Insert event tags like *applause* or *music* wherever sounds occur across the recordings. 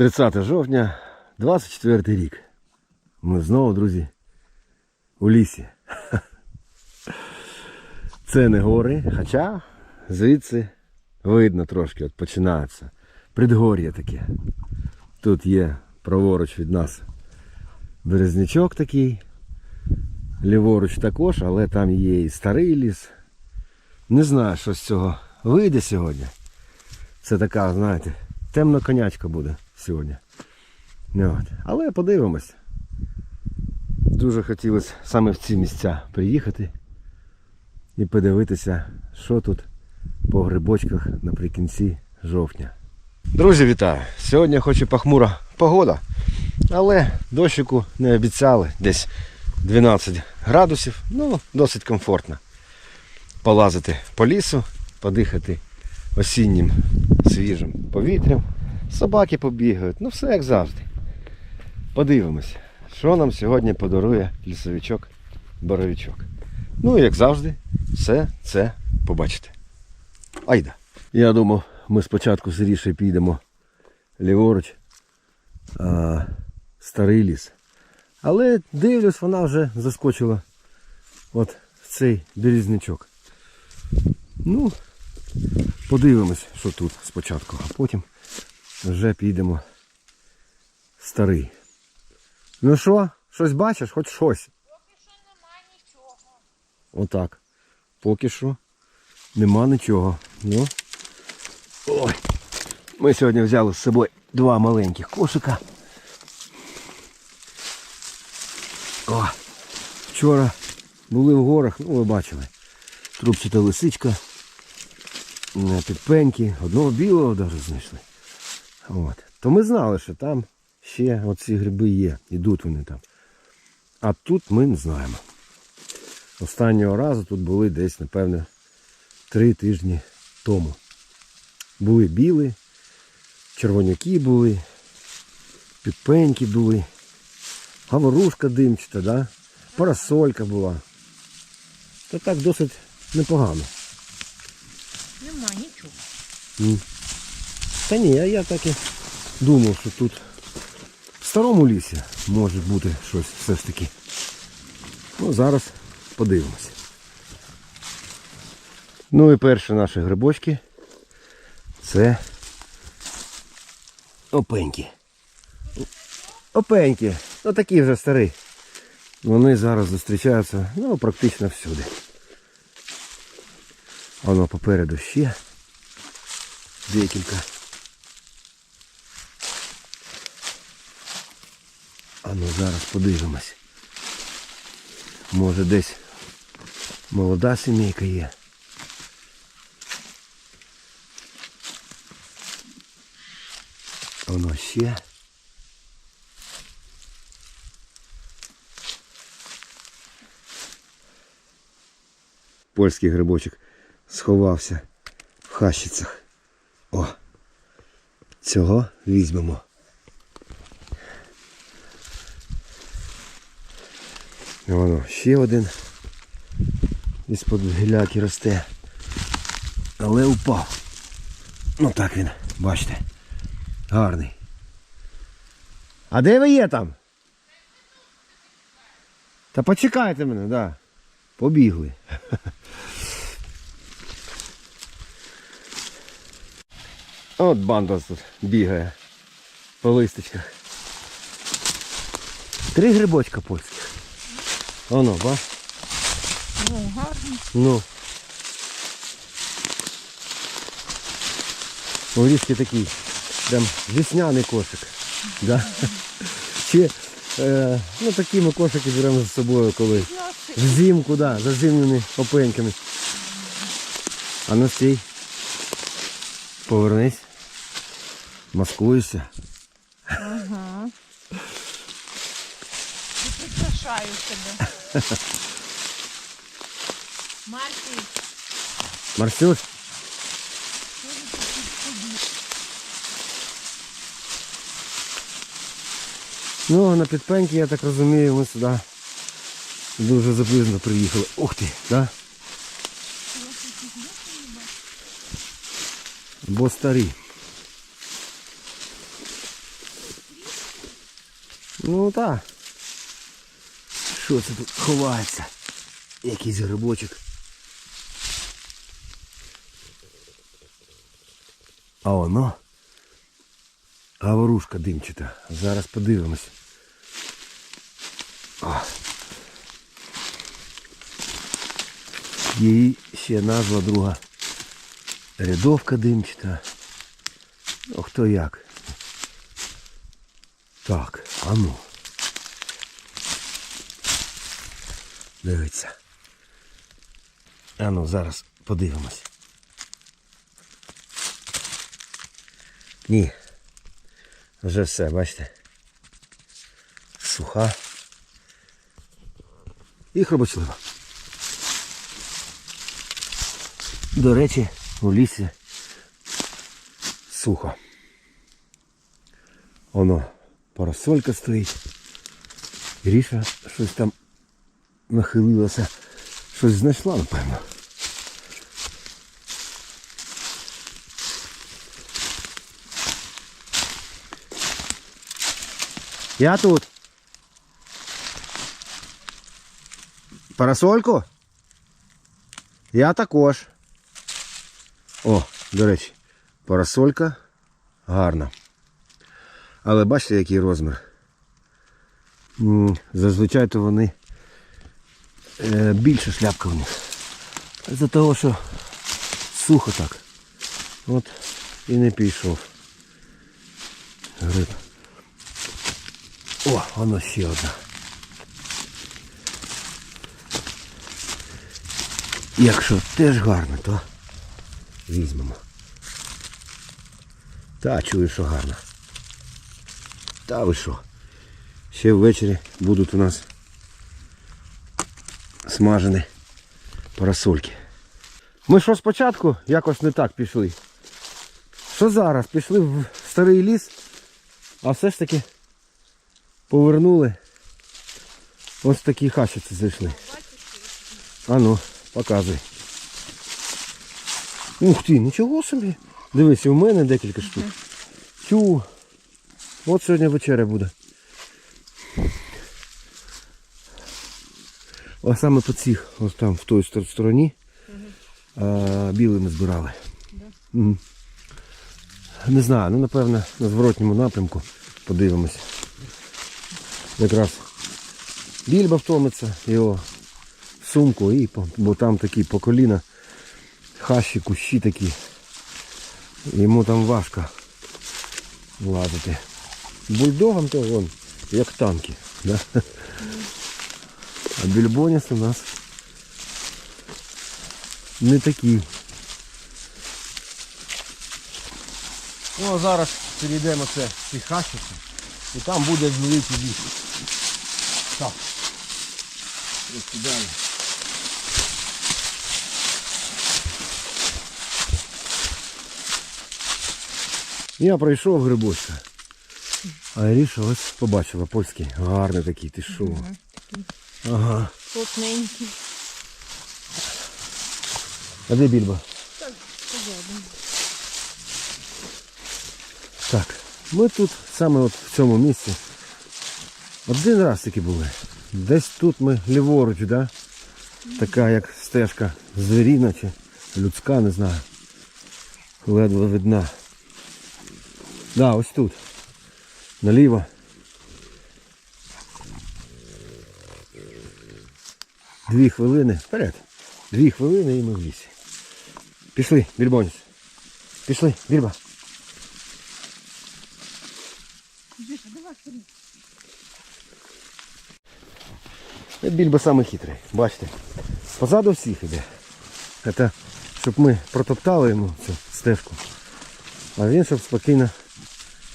30 жовтня, 24 рік. Ми знову, друзі, у лісі. *laughs* Це не гори, хоча звідси видно трошки, от починається. Предгор'я таке. Тут є праворуч від нас березнячок такий. Ліворуч також, але там є і старий ліс. Не знаю, що з цього вийде сьогодні. Це така, знаєте, темна конячка буде сьогодні. Ну, От. Але подивимось. Дуже хотілося саме в ці місця приїхати і подивитися, що тут по грибочках наприкінці жовтня. Друзі, вітаю! Сьогодні хоч і похмура погода, але дощику не обіцяли. Десь 12 градусів, ну, досить комфортно. Полазити по лісу, подихати осіннім свіжим повітрям. Собаки побігають, ну все як завжди. Подивимось, що нам сьогодні подарує лісовичок Боровичок. Ну і як завжди, все це побачите. Айда. Я думав, ми спочатку з Рішею підемо ліворуч, а, старий ліс. Але дивлюсь, вона вже заскочила от в цей березнячок. Ну, подивимось, що тут спочатку, а потім вже підемо старий. Ну що, щось бачиш, хоч щось. Поки що нема нічого. Отак. Поки що нема нічого. Ну. Ой. Ми сьогодні взяли з собою два маленьких кошика. О, вчора були в горах, ну ви бачили. Трубчата лисичка. е, Підпеньки, одного білого навіть знайшли. От. То ми знали, що там ще оці гриби є, ідуть вони там. А тут ми не знаємо. Останнього разу тут були десь, напевне, три тижні тому. Були біли, червоняки були, підпеньки були, говорушка димчата, да? парасолька була. Та так досить непогано. Нема нічого. Та ні, а я так і думав, що тут в старому лісі може бути щось все ж таки. Ну, зараз подивимося. Ну і перші наші грибочки це опеньки. Опеньки. Ну такі вже старі. Вони зараз зустрічаються ну, практично всюди. Воно попереду ще декілька. Ну зараз подивимось. Може десь молода сімейка є. Воно ще. Польський грибочок сховався в хащицях. О, цього візьмемо. І Воно ще один із-под гіляки росте. Але упав. Ну так він, бачите. Гарний. А де ви є там? Та почекайте мене, да. Побігли. *laughs* От банда тут бігає по листочках. Три грибочка польських. Воно, ба. Ну, гарно. Ну. Орішки такий. Прям весняний кошик. Да? Чи, е, ну такі ми кошики беремо з собою коли. Взимку, да, за зимними опеньками. А ну стій. Повернись. Маскуйся. Ага. Прикрашаю себе. Марсі, Марсюш. Ну, на підпеньки, я так розумію, ми сюди дуже запізно приїхали. Ух ти, да? Бо старі. Ну так. Що це тут ховається? Якийсь грибочок. А воно. Говорушка димчата. Зараз подивимось. О. Її ще назва друга. Рядовка димчата. Ну, хто як. Так, а ну. Дивіться. А ну, зараз подивимось. Ні. Вже все, бачите. Суха. І хробочлива. До речі, у лісі сухо. Воно парасолька стоїть. Гріша щось там нахилилося. Щось знайшла, напевно. Я тут. Парасольку? Я також. О, до речі, парасолька гарна. Але бачите, який розмір. Зазвичай то вони більше шляпка в них. За того, що сухо так. От і не пішов. Гриб. О, воно ще одна. Якщо теж гарно, то візьмемо. Та чую, що гарно. Та ви що? Ще ввечері будуть у нас смажені парасольки. Ми що спочатку якось не так пішли. Що зараз? Пішли в старий ліс, а все ж таки повернули. Ось такі хащиці зайшли. А ну, показуй. Ух ти, нічого собі. Дивись, у мене декілька штук. Тю. От сьогодні вечеря буде. А саме по цих, ось там в той стороні, а, білими збирали. Мгм. Не знаю, ну напевно на зворотньому напрямку подивимось. Якраз більба втомиться, його в сумку, і, бо там такі по коліна, хащі, кущі такі. Йому там важко лазити. Бульдогам то вон, як танки. Да? А більбоніс у нас не такий. Ну а зараз перейдемо це ці і там буде великий ліс. Так. Ось далі. Я пройшов грибочка. А Іріша ось побачила польський. Гарний такий, ти що? Ага. Плотненький. А де більба? Так, так, ми тут саме от в цьому місці. Один раз тільки були. Десь тут ми ліворуч, да? Така як стежка звіріна чи людська, не знаю. Ледве видна. Да, ось тут. Наліво. Дві хвилини. Вперед. Дві хвилини і ми в лісі. Пішли, більбоніс. Пішли, більба. Більба самий хитрий, бачите. Позаду всіх іде. Це щоб ми протоптали йому цю стежку. А він щоб спокійно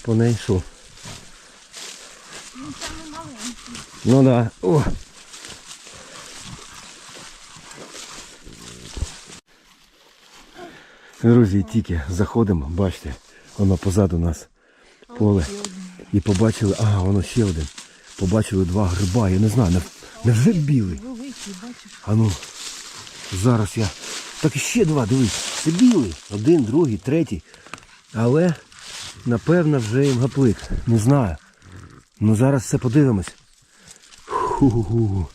по неї йшов. Ну да. О. Друзі, тільки заходимо, бачите, воно позаду нас поле. І побачили, ага, воно ще один. Побачили два гриба, я не знаю, не, невже білий? А ну, зараз я. Так ще два, дивись. Це білий. Один, другий, третій. Але, напевно, вже їм гаплик. Не знаю. Ну зараз все подивимось. Ху-ху-ху.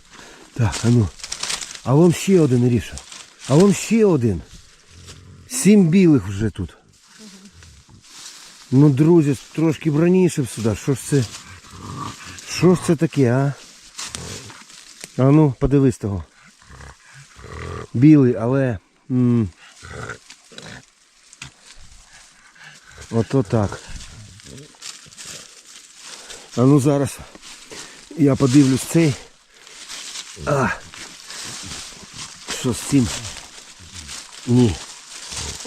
Так, а ну. А вон ще один Ріша. А вон ще один. Сім білих вже тут. Ну, друзі, трошки б раніше сюди. Що ж це? Що ж це таке, а? А ну, подивись того. Білий, але. м, Ото так. А ну зараз я подивлюсь цей. А. Що з цим? Ні.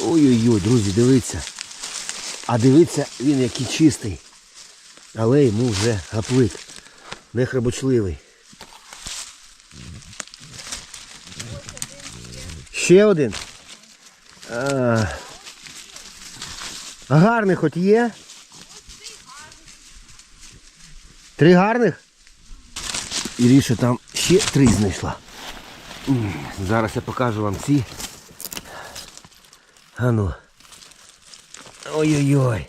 Ой-ой-ой, друзі, дивіться. А дивіться, він який чистий. Але йому вже гаплик. Не хребочливий. Ще один. А, гарний хоч є? Три гарних? Іріша там ще три знайшла. Зараз я покажу вам ці. А ну. Ой-ой-ой.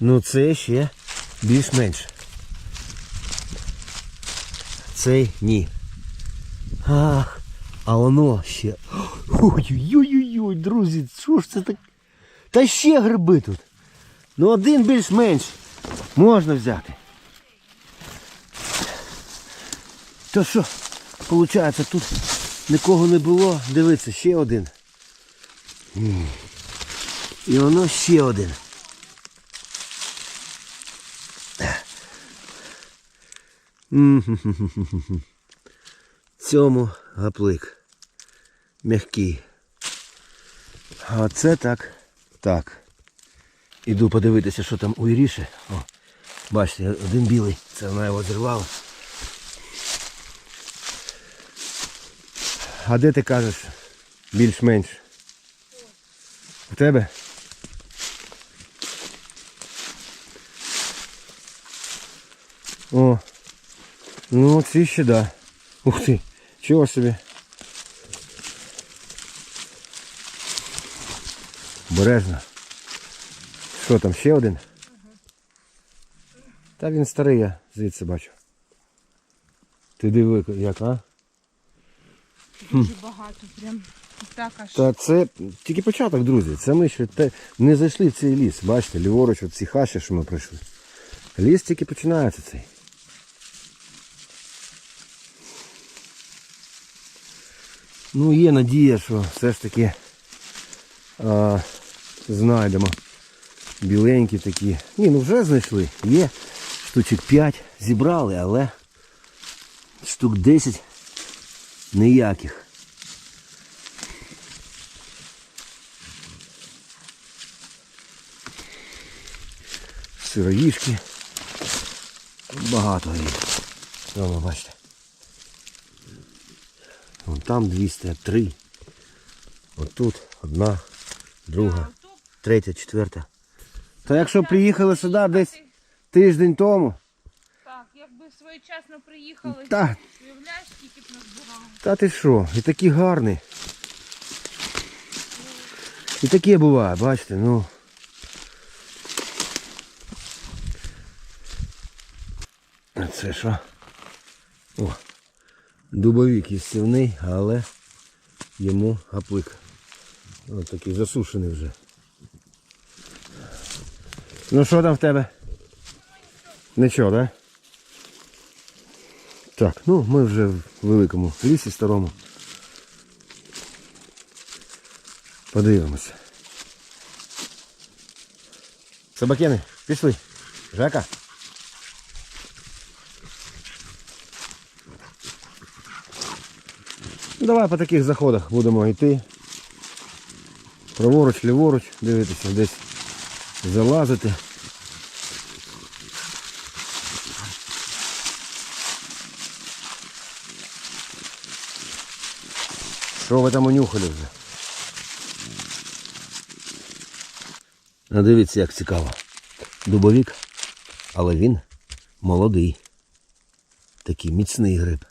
Ну це ще більш-менш. Цей ні. Ах, а воно ще. Ой-ой-ой, друзі, що ж це так? Та ще гриби тут. Ну один більш-менш можна взяти. То що, виходить, тут нікого не було. Дивіться, ще один. І воно ще один. Цьому гаплик. Мягкий. А це так. Так. Іду подивитися, що там у Іріші. О, бачите, один білий. Це вона його зірвала. А де ти кажеш? Більш-менш. У тебе? О. Ну ці ще да. Ух ти. Чого собі? Бережно. Що там, ще один? Та він старий, я звідси бачу. Ти диви, як, а? Дуже багато. Прям так аж. Та це тільки початок, друзі. Це ми ще те, не зайшли в цей ліс. Бачите, ліворуч ці хащі, що ми пройшли. Ліс тільки починається цей. Ну, є надія, що все ж таки а, знайдемо. Біленькі такі. Ні, ну вже знайшли. Є штучок 5 зібрали, але штук 10 ніяких. сироїшки. Багато їх. Воно, бачите. Вон там 203. Отут одна, друга, третя, четверта. Та якщо приїхали сюди десь тиждень тому, своєчасно приїхали, та, уявляєш, скільки б нас збирали. та ти що, і такі гарні. І таке буває, бачите, ну. А це що? О, дубовик їстівний, але йому гаплик. Ось такий засушений вже. Ну що там в тебе? Нічого, да? Так, ну ми вже в великому лісі старому. Подивимося. Собакени, пішли. Жека. Давай по таких заходах будемо йти. Праворуч, ліворуч, дивитися, десь залазити. Що ви там унюхали вже? А дивіться, як цікаво. Дубовік, але він молодий. Такий міцний гриб.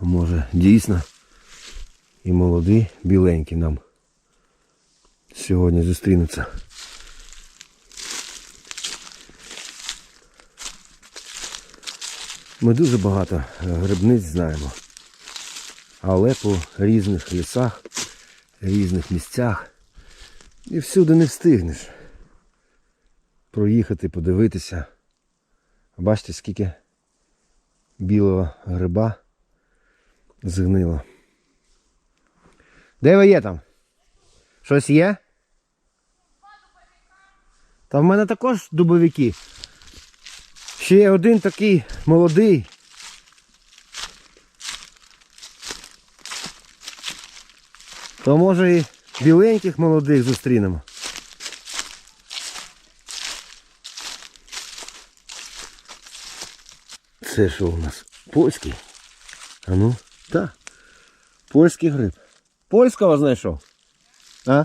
Може дійсно і молодий, біленький нам сьогодні зустрінуться. Ми дуже багато грибниць знаємо. Але по різних лісах, різних місцях. І всюди не встигнеш проїхати, подивитися. Бачите, скільки білого гриба згнило. Де ви є там? Щось є? Та в мене також дубовики. Ще є один такий молодий. То може і біленьких молодих зустрінемо. Це що у нас? Польський? А ну, так. Польський гриб. Польського знайшов. А?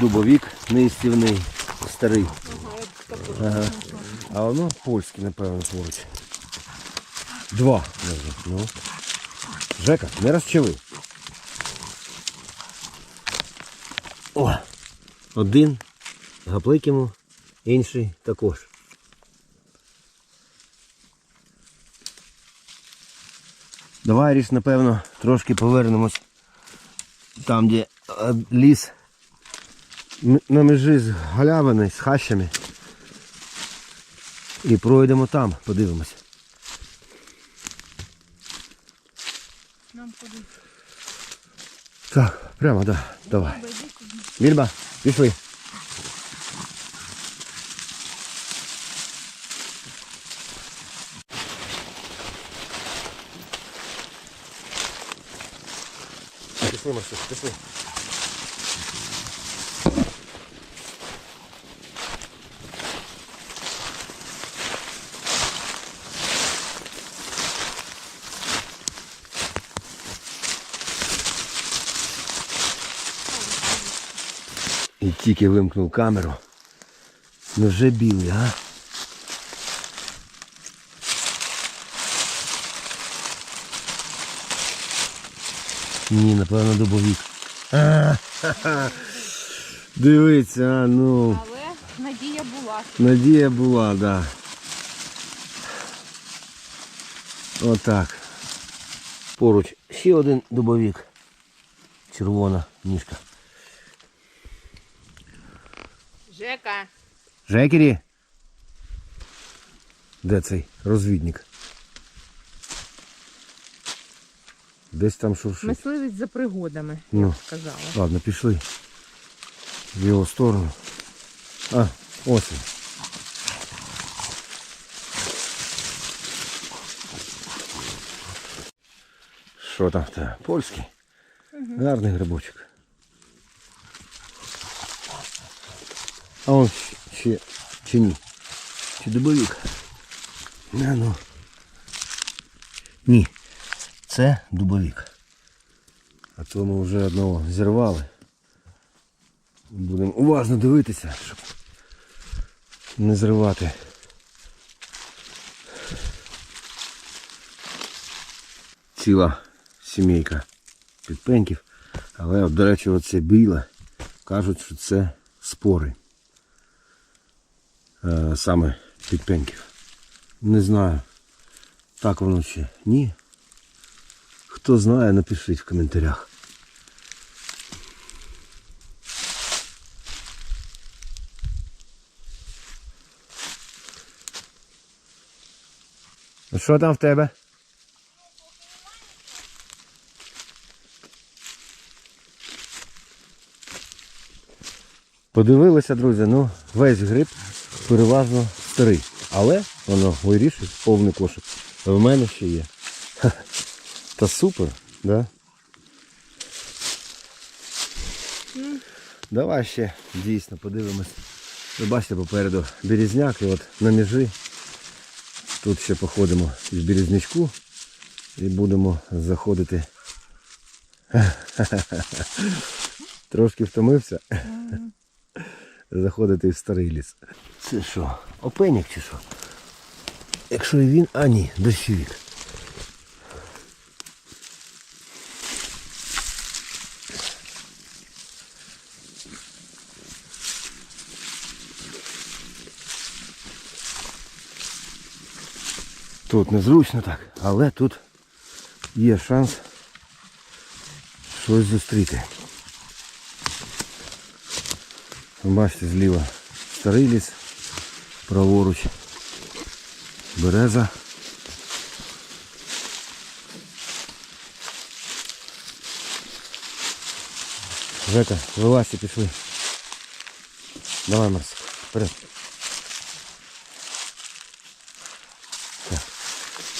Дубовік неїстівний, старий. Ага. А воно польський, напевно, поруч. Два. Ну. Жека, не розчави. О! Один. Гаплик йому, інший також. Давай ріш, напевно, трошки повернемось там, де е, ліс на межі з галявини, з хащами. І пройдемо там, подивимось. Нам куди? Так, прямо, да, давай. Вільба, пішли. Пішли, Максим, пішли. Тільки вимкнув камеру. Ну вже білий, а? Ні, напевно, ха-ха. *laughs* Дивіться, а, ну. Але надія була. Надія була, так. Да. Отак. Поруч ще один дубовік. Червона ніжка. Жека. Жекері. Де цей розвідник? Десь там шуршить. Мисливець за пригодами, Ну, сказала. ладно, пішли. В його сторону. А, ось він. Що там тебе? Польський? Гарний грибочок. А он ще чи ні? Чи дубовик? А ну. Ні. Це дубовик. А то ми вже одного зірвали. Будемо уважно дивитися, щоб не зривати. Ціла сімейка підпеньків. Але, до речі, оце біле. Кажуть, що це спори. Е, саме підпеньків. Не знаю. Так воно чи ні. Хто знає, напишіть в коментарях. Ну що там в тебе? Подивилися, друзі, ну весь гриб переважно старий. Але воно вирішить повний кошик. В мене ще є. Та супер, да? Давай ще дійсно подивимось. Ви бачите попереду березняк і от на межі. Тут ще походимо із березнячку і будемо заходити. Трошки втомився заходити в старий ліс. Це що, опеняк чи що? Якщо і він... А ні, дощовік. Тут незручно так, але тут є шанс щось зустріти. Бачите, зліва старий ліс, праворуч береза. Жека, вилазьте, пішли. Давай, Марсик, вперед.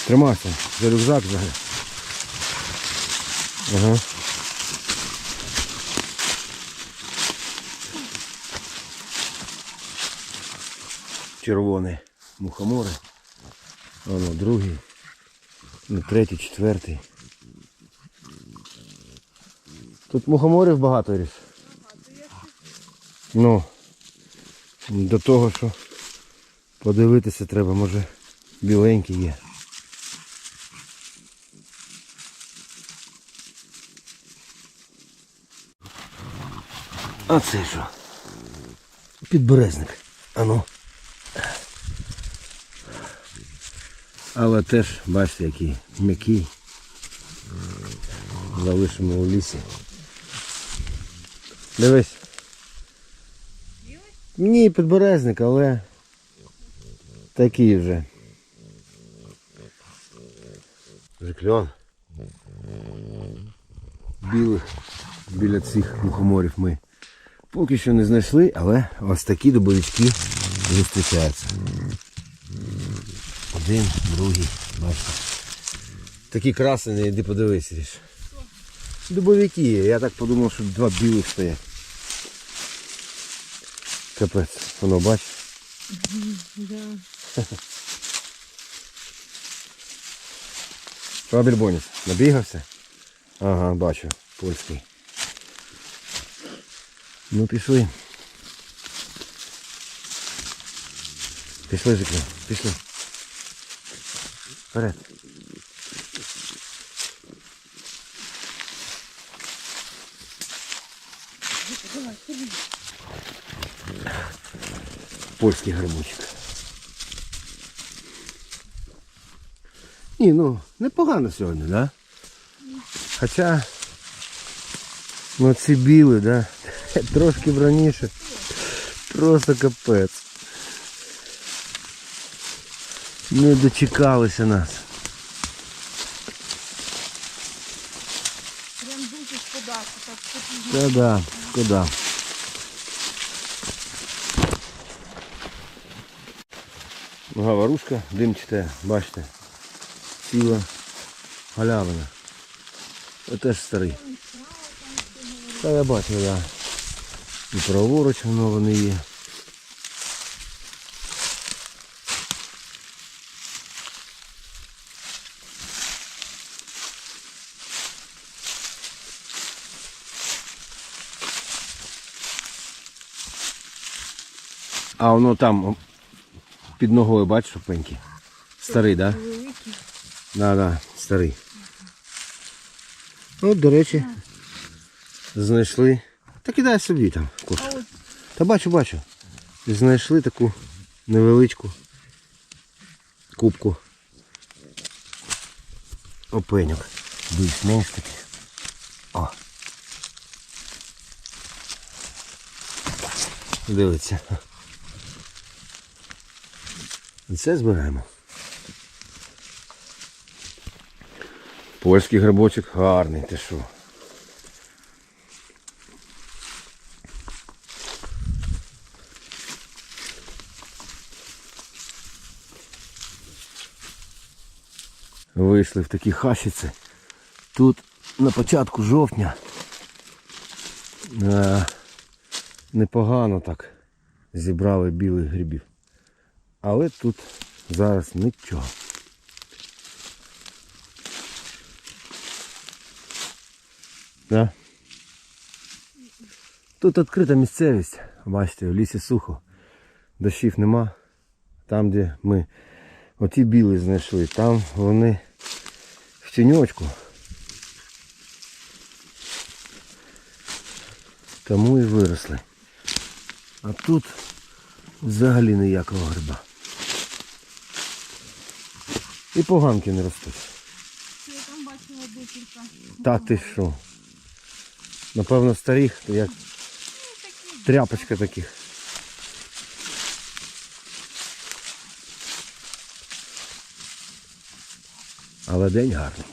Тримайся, за рюкзак взагалі. Ага. Червоний мухомори. Воно другий. Ну, третій, четвертий. Тут мухоморів багато ріс. Ну, до того, що подивитися треба, може біленький є. А це що? Підберезник. Ану. Але теж, бачите, який м'який. Залишимо у лісі. Дивись. Ні, підберезник, але такий вже. Вже кльон. Білих біля цих мухоморів ми поки що не знайшли, але ось такі дубовички зустрічаються. Один, другий, бачите. Такі красені, іди подивись, ріж. Дубовики є, я так подумав, що два білих стоять. Капець, воно бач. Що більбоніс? Набігався? Ага, бачу, польський. Ну пішли. Пішли, Жикло, пішли. Вперед. Польський гарбузик. Ні, ну, непогано сьогодні, да? Хоча ну ці біли, да? *laughs* Трошки раніше. Просто капець. Не дочекалися нас. Прям дуже шкода, що так потрібно. Та да, шкода. Говорушка димчата, бачите. Ціла галявина. Це теж старий. Та я бачу, да. І праворуч воно вони є. А воно там під ногою, бачиш, опеньки. Старий, так? Да? Да, да, старий. От, до речі, знайшли. Та кидай собі там. Кош. А от Та бачу, бачу. Знайшли таку невеличку кубку. Опеньок. Більш-менш такий. О. Дивиться. Це збираємо. Польський грибочок гарний, ти що? Вийшли в такі хащиці. Тут на початку жовтня е, непогано так зібрали білих грибів. Але тут зараз нічого. Да? Тут відкрита місцевість. Бачите, в лісі сухо. Дощів нема. Там, де ми оті білі знайшли, там вони в тіньочку. Тому і виросли. А тут взагалі ніякого гриба. І поганки не ростуть. Я там бачила декілька. Та ти що? Напевно, старих, то як тряпочка таких. Але день гарний.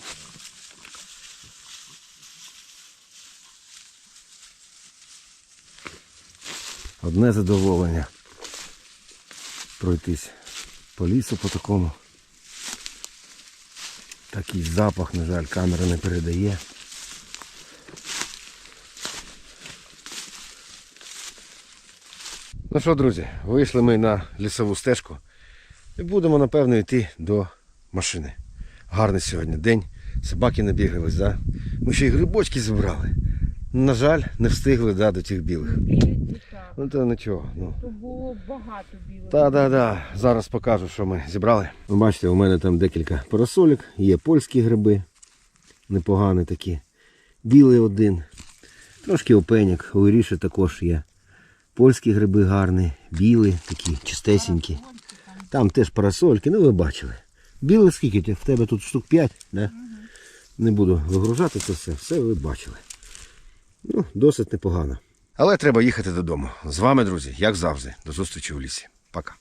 Одне задоволення пройтись по лісу по такому. Такий запах, на жаль, камера не передає. Ну що, друзі, вийшли ми на лісову стежку і будемо, напевно, йти до машини. Гарний сьогодні день. Собаки набігались, да? Ми ще й грибочки зібрали. На жаль, не встигли да, до тих білих. Ну то нічого. Ну. То було багато білих. Так, так, так. Зараз покажу, що ми зібрали. Ви бачите, у мене там декілька парасолік, є польські гриби, непогані такі. Білий один. Трошки опеняк, у Іріші також є. Польські гриби гарні, білі, такі чистесенькі. Там теж парасольки, ну ви бачили. Біле скільки? В тебе тут штук 5, да? Не буду вигружати це все, все ви бачили. Ну, досить непогано. Але треба їхати додому. З вами, друзі, як завжди. До зустрічі у лісі. Пока.